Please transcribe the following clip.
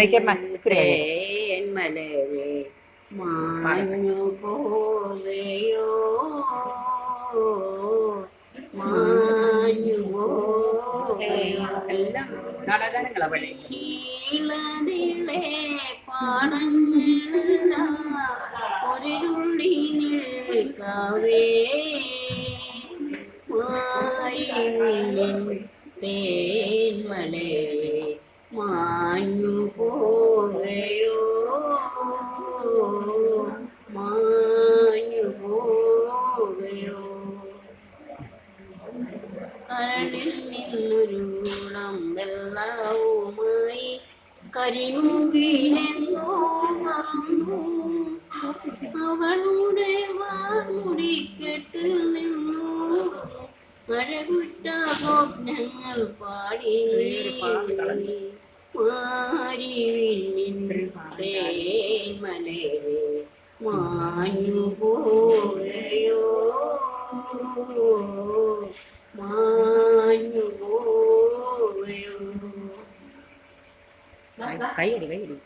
നെയ്ക്കമ്മ ഇച്ചിരി മാഞ്ഞു പോകയോ മാഞ്ഞു പോകയോ എല്ലാം നാടകങ്ങളാ പഴയ നീളനിളെ പാടന്നിള ഒരു നിൽക്കവേ. മാരിവില്ലിൻ മാഞ്ഞു പോകയോ കരളിൽ നിന്നൊരുണം വെള്ളവുമായി കരിമുകിനെന്നോ മറന്നു അവളുടെ വാർമുടി കെട്ടിൽ നിന്നു. മഴകുറ്റ സ്വപ്നങ്ങൾ പാടി തേന്മലരെ മാഞ്ഞു പോകയോ മാഞ്ഞു പോകയോ കൈയടി കൈയടി